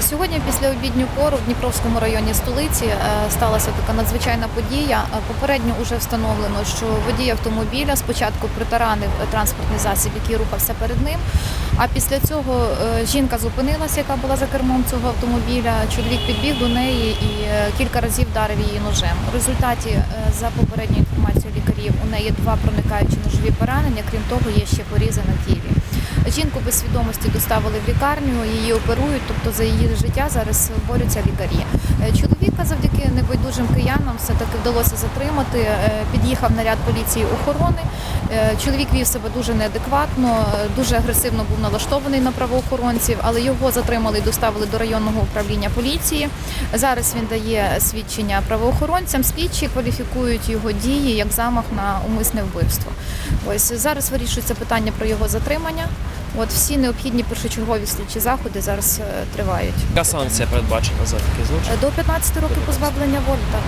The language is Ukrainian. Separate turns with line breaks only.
Сьогодні після обідню пору в Дніпровському районі столиці е, сталася така надзвичайна подія. Е, Попередньо вже встановлено, що водій автомобіля спочатку притаранив транспортний засіб, який рухався перед ним. А після цього е, жінка зупинилася, яка була за кермом цього автомобіля. Чоловік підбіг до неї і кілька разів вдарив її ножем. У результаті, за попередньою інформацією лікарів, у неї два проникаючі ножові поранення. Крім того, є ще порізи на тілі. Жінку без свідомості доставили в лікарню, її оперують, тобто за її життя зараз борються лікарі. Е, Чоловіка завдяки небайдужим киянам все-таки вдалося затримати. Е, Під'їхав наряд поліції охорони. Е, Чоловік вів себе дуже неадекватно, дуже агресивно був налаштований на правоохоронців, але його затримали і доставили до районного управління поліції. Зараз він дає свідчення правоохоронцям. Слідчі кваліфікують його дії як замах на умисне вбивство. Ось зараз вирішується питання про його затримання. От всі необхідні першочергові слідчі заходи зараз е, тривають.
Яка санкція передбачена за такий злочин?
Е, До 15 років позбавлення волі. Так.